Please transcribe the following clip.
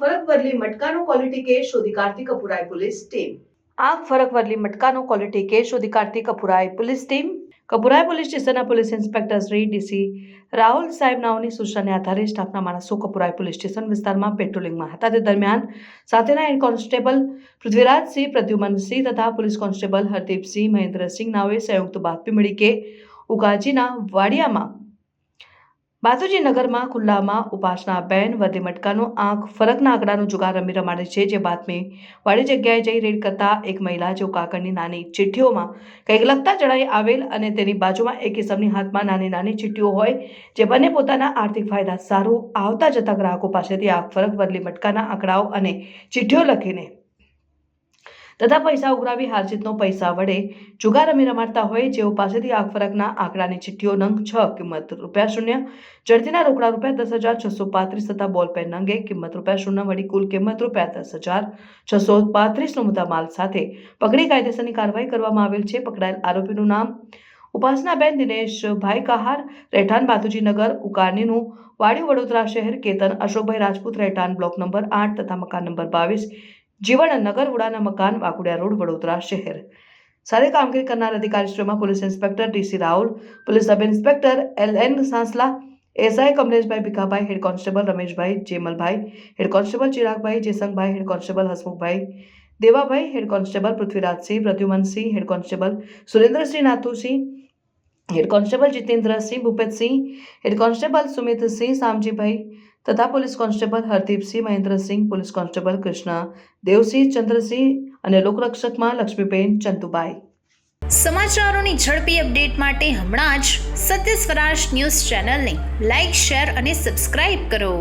ફરક બદલી મટકાનો quality case શોધી કાર્તિક કપુરાઈ પોલીસ ટીમ. આંખ ફરક બદલી મટકાનો ક્વોલિટી કેસ શોધી Kartik Kapurai police team. Kapurai police સ્ટેશનના police inspector Shri DC Rahul સાહેબ નાઓની સૂચનાને આધારે સ્ટાફના માણસો કપુરાય પોલીસ સ્ટેશન વિસ્તારમાં પેટ્રોલિંગમાં હતા. તે દરમિયાન સાથેના હેડ કોન્સ્ટેબલ પૃથ્વીરાજસિંહ પ્રદ્યુમનસિંહ તથા પોલીસ કોન્સ્ટેબલ હરદીપસિંહ મહેન્દ્રસિંહ નાઓએ સંયુક્ત બાતમી મળી કે ઉગાજીના વાડિયામાં બાતુજી નગરમાં ખુલ્લામાં ઉપાસના બેન વધે મટકાનો આંખ, ફરકના આંકડાનો જુગાર રમી રમાડે છે, જે બાતમી વાળી જગ્યાએ જઈ રેડ કરતા એક મહિલા જેઓ કાગળની નાની ચિઠ્ઠીઓમાં કંઈક લખતા જણાઈ આવેલ અને તેની બાજુમાં એક કિસમની હાથમાં નાની નાની ચિઠ્ઠીઓ હોય, જે બંને પોતાના આર્થિક ફાયદા સારું આવતા જતા ગ્રાહકો પાસેથી આંખ ફરક બદલી મટકાના આંકડાઓ અને ચિઠ્ઠીઓ લખીને તથા પૈસા ઉઘરાવી હારજીતનો પૈસા વડે જુગાર રમી રમાડતા હોય જેઓ પાસેથી આંખ આંકડાની ચિઠ્ઠીઓ નંગ છ કિંમત રૂપિયા શૂન્ય જડતીના રોકડા રૂપિયા દસ હજાર છસો પાંત્રીસ તથા બોલપેન નંગે કિંમત રૂપિયા શૂન્ય વળી કુલ કિંમત રૂપિયા દસ હજાર છસો પાંત્રીસનો મુદ્દામાલ સાથે પકડી કાયદેસરની કાર્યવાહી કરવામાં આવેલ છે. પકડાયેલ આરોપીનું નામ ઉપાસનાબેન દિનેશભાઈ કહાર, રહેઠાણ બાતુજીનગર ઉકારણીનું વાડી વડોદરા શહેર કેતન અશોકભાઈ રાજપૂત, રહેઠાણ બ્લોક નંબર આઠ તથા મકાન નંબર બાવીસ જીવણ નગર ઉડાના મકાન વાકુડિયા રોડ, વડોદરા શહેર. સાથે કામગીરી કરનાર અધિકારીશ્રીમાં police inspector DC Rahul, police sub inspector L N Sansla SI Kamleshbhai Bhikhabhai, head constable Rameshbhai Jemalbhai, head constable Chiragbhai Jesangbhai, head constable Hasmukhbhai Devabhai, head constable Prithvirajsinh, Pradyumansinh, head constable Surendrasinh Nathusinh, head constable Jitendrasinh Bhupatsinh head constable Sumitsinh Samjibhai તથા police constable Hardeepsinh Mahendrasinh, police constable Krishna, Devsinh Chandrasinh અને લોકરક્ષકમાં લક્ષ્મીબેન ચંતુભાઈ સમાચારોની ઝડપી update માટે હમણાં જ Satya Swaraj news ચેનલને like share અને subscribe કરો.